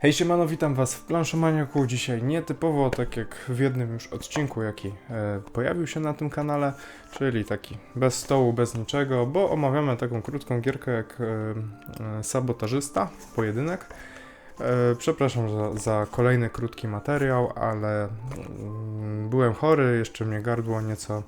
Hej siemano, witam was w Planszomaniaku. Dzisiaj nietypowo, tak jak w jednym już odcinku, jaki e, pojawił się na tym kanale, czyli taki bez stołu, bez niczego, bo omawiamy taką krótką gierkę jak e, e, Sabotażysta, pojedynek. E, przepraszam za, za kolejny krótki materiał, ale mm, byłem chory, jeszcze mnie gardło nieco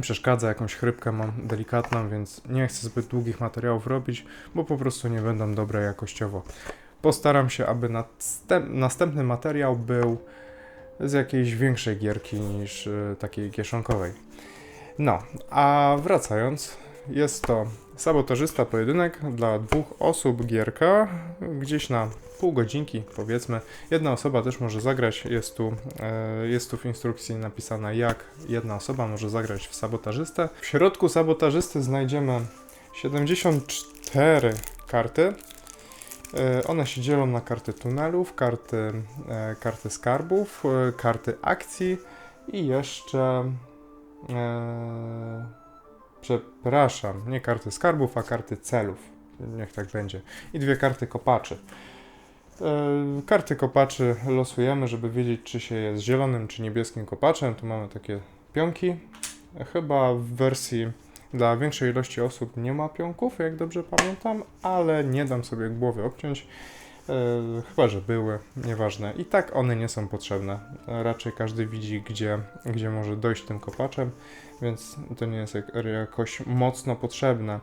przeszkadza, jakąś chrypkę mam delikatną, więc nie chcę zbyt długich materiałów robić, bo po prostu nie będą dobre jakościowo. Postaram się, aby następ, następny materiał był z jakiejś większej gierki niż y, takiej kieszonkowej. No, a wracając, jest to sabotażysta pojedynek dla dwóch osób gierka, gdzieś na pół godzinki powiedzmy. Jedna osoba też może zagrać, jest tu, e, jest tu w instrukcji napisane jak jedna osoba może zagrać w sabotażystę. W środku sabotażysty znajdziemy 74 karty. E, One się dzielą na karty tunelów, karty, e, karty skarbów, e, karty akcji i jeszcze. E, przepraszam, nie karty skarbów, a karty celów. Niech tak będzie. I dwie karty kopaczy. E, karty kopaczy losujemy, żeby wiedzieć, czy się jest zielonym, czy niebieskim kopaczem. Tu mamy takie pionki. Chyba w wersji dla większej ilości osób nie ma pionków, jak dobrze pamiętam, ale nie dam sobie głowy obciąć. E, chyba, że były, nieważne. I tak one nie są potrzebne. Raczej każdy widzi, gdzie, gdzie może dojść tym kopaczem, więc to nie jest jak, jakoś mocno potrzebne.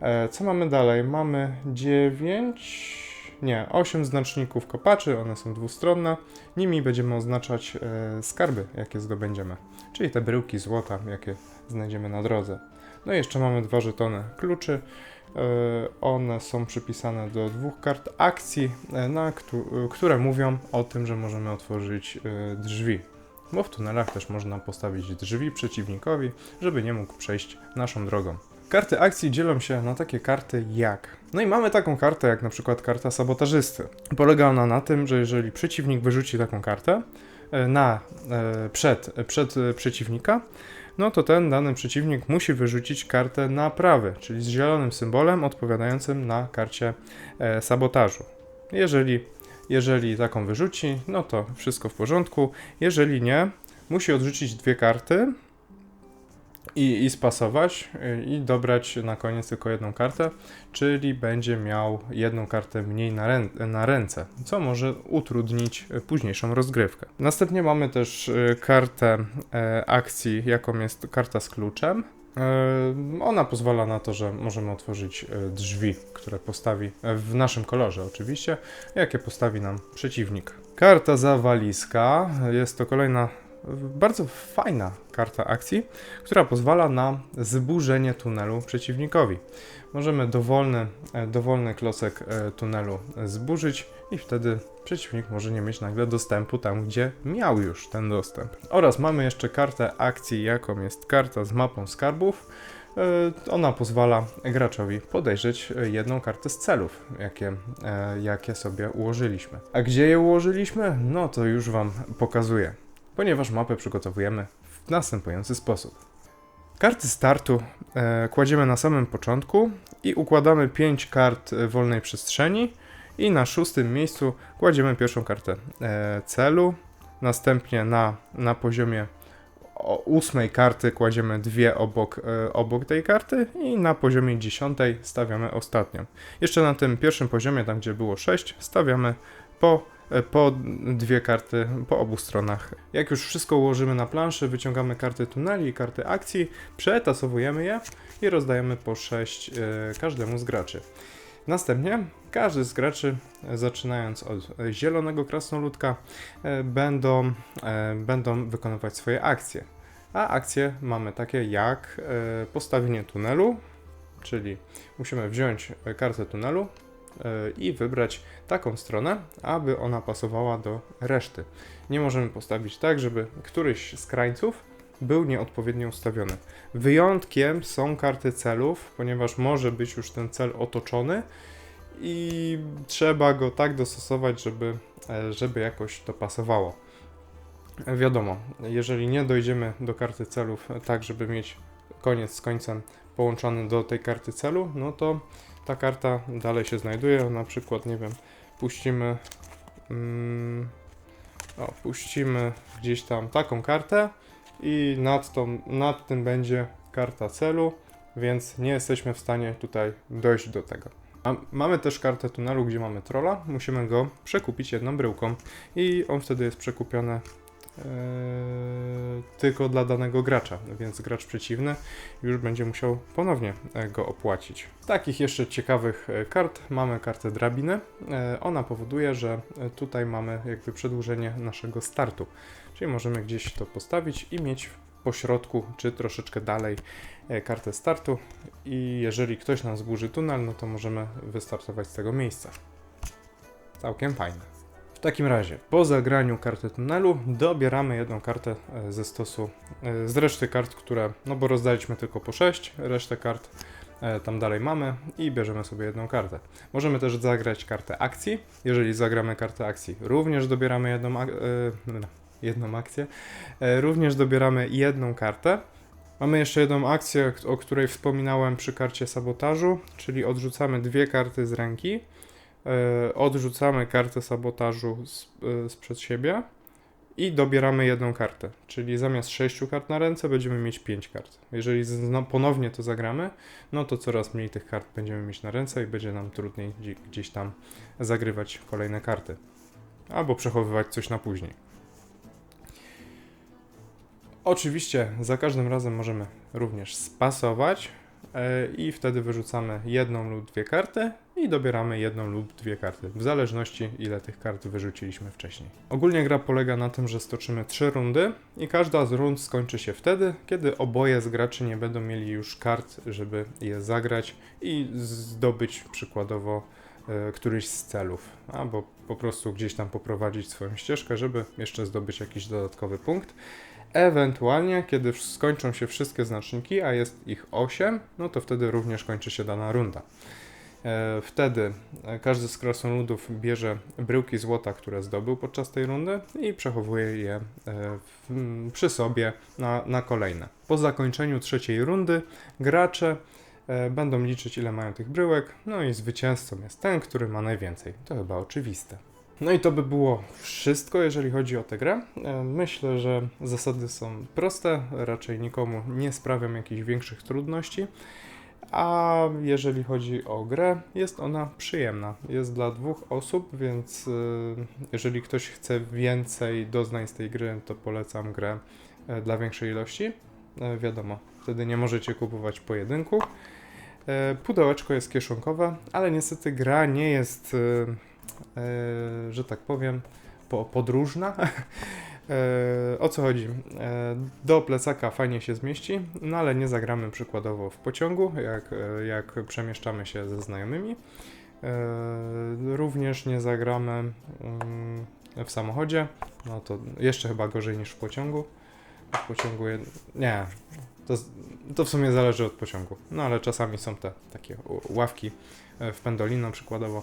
E, co mamy dalej? Mamy 9, nie, 8 znaczników kopaczy, one są dwustronne. Nimi będziemy oznaczać e, skarby, jakie zdobędziemy, czyli te bryłki złota, jakie znajdziemy na drodze. No i jeszcze mamy dwa żetony kluczy. E, One są przypisane do dwóch kart akcji, e, na któ- które mówią o tym, że możemy otworzyć e, drzwi. Bo w tunelach też można postawić drzwi przeciwnikowi, żeby nie mógł przejść naszą drogą. Karty akcji dzielą się na takie karty jak. No i mamy taką kartę jak na przykład karta sabotażysty. Polega ona na tym, że jeżeli przeciwnik wyrzuci taką kartę na, przed, przed przeciwnika, no to ten dany przeciwnik musi wyrzucić kartę na prawy, czyli z zielonym symbolem odpowiadającym na karcie e, sabotażu. Jeżeli, jeżeli taką wyrzuci, no to wszystko w porządku. Jeżeli nie, musi odrzucić dwie karty i, i spasować y, i dobrać na koniec tylko jedną kartę, czyli będzie miał jedną kartę mniej na, rę- na ręce, co może utrudnić y, późniejszą rozgrywkę. Następnie mamy też y, kartę akcji, jaką jest karta z kluczem. Ona pozwala na to, że możemy otworzyć drzwi, które postawi w naszym kolorze oczywiście, jakie postawi nam przeciwnik. Karta zawaliska jest to kolejna bardzo fajna karta akcji, która pozwala na zburzenie tunelu przeciwnikowi. Możemy dowolny, e, dowolny klocek e, tunelu zburzyć i wtedy przeciwnik może nie mieć nagle dostępu tam, gdzie miał już ten dostęp. Oraz mamy jeszcze kartę akcji, jaką jest karta z mapą skarbów. E, Ona pozwala graczowi podejrzeć jedną kartę z celów, jakie, jakie sobie ułożyliśmy. A gdzie je ułożyliśmy? No to już Wam pokazuję ponieważ mapę przygotowujemy w następujący sposób. Karty startu e, kładziemy na samym początku i układamy 5 kart e, wolnej przestrzeni i na szóstym miejscu kładziemy pierwszą kartę e, celu, następnie na, na poziomie ósmej karty kładziemy dwie obok, e, obok tej karty i na poziomie dziesiątej stawiamy ostatnią. Jeszcze na tym pierwszym poziomie, tam gdzie było 6, stawiamy po po dwie karty po obu stronach. Jak już wszystko ułożymy na planszy, wyciągamy karty tuneli i karty akcji, przetasowujemy je i rozdajemy po 6 każdemu z graczy. Następnie każdy z graczy, e, zaczynając od e, zielonego krasnoludka, e, będą, e, będą wykonywać swoje akcje. A akcje mamy takie jak e, postawienie tunelu, czyli musimy wziąć e, kartę tunelu e, i wybrać taką stronę, aby ona pasowała do reszty. Nie możemy postawić tak, żeby któryś z krańców był nieodpowiednio ustawiony. Wyjątkiem są karty celów, ponieważ może być już ten cel otoczony i trzeba go tak dostosować, żeby, e, żeby jakoś to pasowało. Wiadomo, jeżeli nie dojdziemy do karty celów tak, żeby mieć koniec z końcem połączony do tej karty celu, no to ta karta dalej się znajduje. Na przykład, nie wiem, puścimy mm, o, puścimy gdzieś tam taką kartę i nad, tą, nad tym będzie karta celu, więc nie jesteśmy w stanie tutaj dojść do tego. A mamy też kartę tunelu, gdzie mamy trolla. Musimy go przekupić jedną bryłką i on wtedy jest przekupiony tylko dla danego gracza, więc gracz przeciwny już będzie musiał ponownie e, go opłacić. Takich jeszcze ciekawych e, kart mamy kartę drabiny. E, Ona powoduje, że e, tutaj mamy jakby przedłużenie naszego startu, czyli możemy gdzieś to postawić i mieć po środku, czy troszeczkę dalej kartę startu i jeżeli ktoś nam zburzy tunel, no to możemy wystartować z tego miejsca. Całkiem fajne. W takim razie, po zagraniu karty tunelu dobieramy jedną kartę e, ze stosu, e, z reszty kart, które, no bo rozdaliśmy tylko po 6, resztę kart e, tam dalej mamy i bierzemy sobie jedną kartę. Możemy też zagrać kartę akcji. Jeżeli zagramy kartę akcji, również dobieramy jedną, ak- e, jedną akcję. Również dobieramy jedną kartę. Mamy jeszcze jedną akcję, o której wspominałem przy karcie sabotażu, czyli odrzucamy dwie karty z ręki, odrzucamy kartę sabotażu e, sprzed siebie i dobieramy jedną kartę. Czyli zamiast sześciu kart na ręce będziemy mieć pięć kart. Jeżeli zno, ponownie to zagramy, no to coraz mniej tych kart będziemy mieć na ręce i będzie nam trudniej gdzie, gdzieś tam zagrywać kolejne karty. Albo przechowywać coś na później. Oczywiście za każdym razem możemy również spasować e, i wtedy wyrzucamy jedną lub dwie karty i dobieramy jedną lub dwie karty, w zależności ile tych kart wyrzuciliśmy wcześniej. Ogólnie gra polega na tym, że stoczymy trzy rundy i każda z rund skończy się wtedy, kiedy oboje z graczy nie będą mieli już kart, żeby je zagrać i zdobyć przykładowo e, któryś z celów, albo po prostu gdzieś tam poprowadzić swoją ścieżkę, żeby jeszcze zdobyć jakiś dodatkowy punkt. Ewentualnie, kiedy skończą się wszystkie znaczniki, a jest ich 8, no to wtedy również kończy się dana runda. E, Wtedy każdy z krasnoludów bierze bryłki złota, które zdobył podczas tej rundy i przechowuje je e, przy sobie na, na kolejne. Po zakończeniu trzeciej rundy gracze e, będą liczyć ile mają tych bryłek, no i zwycięzcą jest ten, który ma najwięcej. To chyba oczywiste. No i to by było wszystko, jeżeli chodzi o tę grę. Myślę, że zasady są proste, raczej nikomu nie sprawią jakichś większych trudności. A jeżeli chodzi o grę, jest ona przyjemna. Jest dla dwóch osób, więc y, jeżeli ktoś chce więcej doznań z tej gry, to polecam grę e, dla większej ilości. E, Wiadomo, wtedy nie możecie kupować pojedynku. E, Pudełeczko jest kieszonkowe, ale niestety gra nie jest, y, e, że tak powiem, po, podróżna. E, o co chodzi? E, do plecaka fajnie się zmieści, no ale nie zagramy przykładowo w pociągu, jak, e, jak przemieszczamy się ze znajomymi. Również nie zagramy mm, w samochodzie, no to jeszcze chyba gorzej niż w pociągu. W pociągu, jed... nie, to, to w sumie zależy od pociągu, no ale czasami są te takie ławki w Pendolino przykładowo.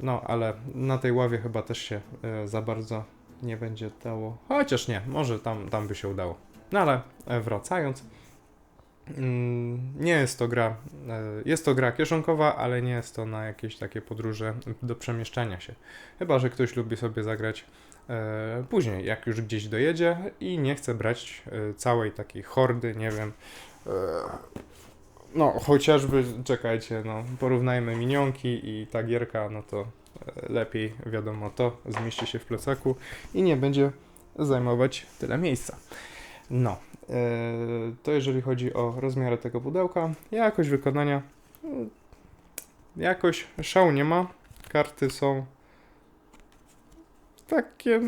No, ale na tej ławie chyba też się za bardzo nie będzie dało. Chociaż nie, może tam, tam by się udało. No ale e, wracając. mm, Nie jest to gra. e, Jest to gra kieszonkowa, ale nie jest to na jakieś takie podróże do przemieszczania się. Chyba, że ktoś lubi sobie zagrać e, później, jak już gdzieś dojedzie i nie chce brać całej takiej hordy, nie wiem. No, chociażby, czekajcie, no, porównajmy minionki i ta gierka, no to lepiej, wiadomo, to zmieści się w plecaku i nie będzie zajmować tyle miejsca. No, e, to jeżeli chodzi o rozmiary tego pudełka, jakość wykonania, mm, jakoś szału nie ma. Karty są takie,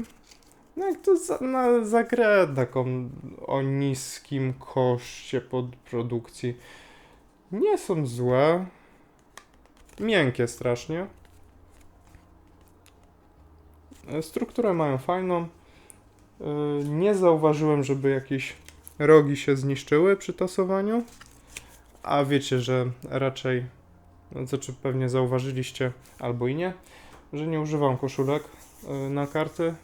no jak to za, na, za grę taką o niskim koszcie pod produkcji. Nie są złe. Miękkie strasznie. E, Strukturę mają fajną. E, Nie zauważyłem, żeby jakieś rogi się zniszczyły przy tasowaniu. A wiecie, że raczej, no to czy pewnie zauważyliście, albo i nie, że nie używam koszulek e, na karty.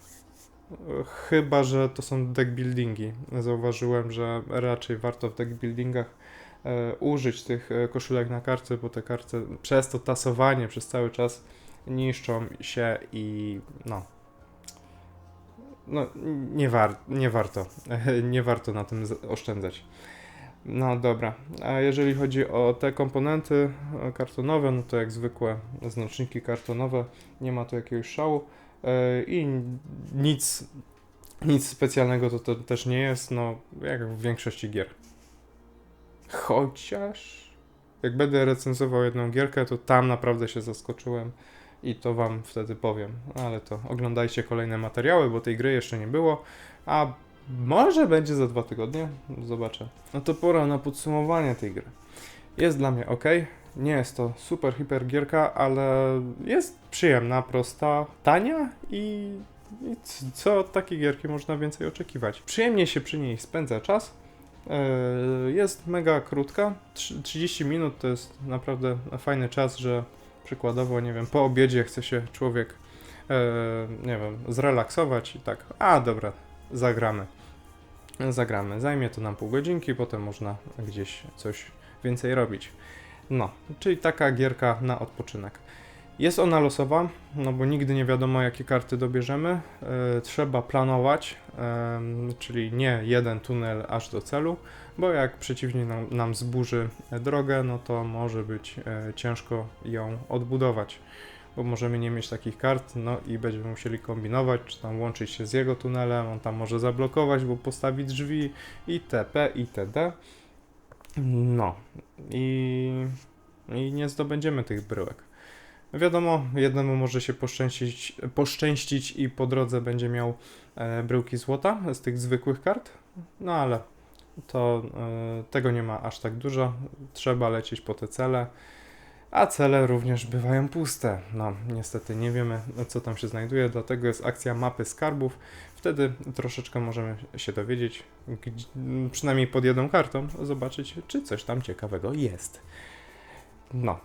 Chyba, że to są deck buildingi. Zauważyłem, że raczej warto w deck buildingach użyć tych koszulek na karty, bo te karty przez to tasowanie przez cały czas niszczą się i no, no nie, war, nie warto, nie warto na tym oszczędzać. No dobra, a jeżeli chodzi o te komponenty e, kartonowe, no to jak zwykłe znaczniki kartonowe, nie ma tu jakiegoś szału e, i nic, nic specjalnego to, to też nie jest, no jak w większości gier. Chociaż jak będę recenzował jedną gierkę, to tam naprawdę się zaskoczyłem i to wam wtedy powiem. Ale to oglądajcie kolejne materiały, bo tej gry jeszcze nie było, a może będzie za dwa tygodnie, zobaczę. No to pora na podsumowanie tej gry. Jest dla mnie ok. Nie jest to super hiper gierka, ale jest przyjemna, prosta, tania i, i co od takiej gierki można więcej oczekiwać. Przyjemnie się przy niej spędza czas. Yy, Jest mega krótka. Trzy- 30 minut to jest naprawdę fajny czas, że przykładowo, nie wiem, po obiedzie chce się człowiek, e, nie wiem, zrelaksować i tak, a dobra, zagramy. Zagramy. Zajmie to nam pół godzinki, potem można gdzieś coś więcej robić. No, czyli taka gierka na odpoczynek. Jest ona losowa, no bo nigdy nie wiadomo, jakie karty dobierzemy. E, trzeba planować, czyli nie jeden tunel aż do celu, bo jak przeciwnik nam, nam zburzy drogę, no to może być e, ciężko ją odbudować, bo możemy nie mieć takich kart, no i będziemy musieli kombinować, czy tam łączyć się z jego tunelem, on tam może zablokować, bo postawi drzwi, itp., itd. No i, i nie zdobędziemy tych bryłek. Wiadomo, jednemu może się poszczęścić, poszczęścić i po drodze będzie miał e, bryłki złota z tych zwykłych kart, no ale to e, tego nie ma aż tak dużo. Trzeba lecieć po te cele. A cele również bywają puste. No, niestety nie wiemy, co tam się znajduje, dlatego jest akcja mapy skarbów. Wtedy troszeczkę możemy się dowiedzieć, gdzie, przynajmniej pod jedną kartą, zobaczyć, czy coś tam ciekawego jest. No,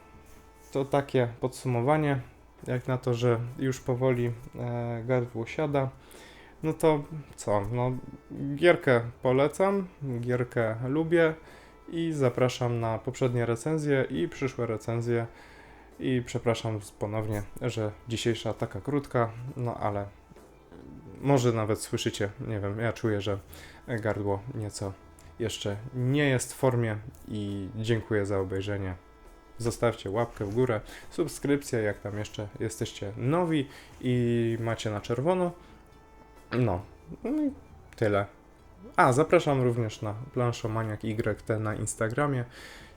to takie podsumowanie. Jak na to, że już powoli e, gardło siada, no to co? No, gierkę polecam, gierkę lubię i zapraszam na poprzednie recenzje i przyszłe recenzje. I przepraszam ponownie, że dzisiejsza taka krótka, no ale może nawet słyszycie, nie wiem, ja czuję, że gardło nieco jeszcze nie jest w formie i dziękuję za obejrzenie. Zostawcie łapkę w górę, subskrypcję, jak tam jeszcze jesteście nowi i macie na czerwono. No, no tyle. A, zapraszam również na Planszomaniak YT na Instagramie.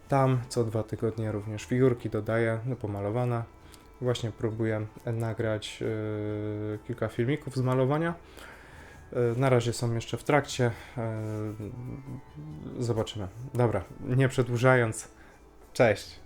Tam co dwa tygodnie również figurki dodaję, no, pomalowane. Właśnie próbuję nagrać yy, kilka filmików z malowania. Yy, na razie są jeszcze w trakcie. Yy, zobaczymy. Dobra, nie przedłużając. Cześć.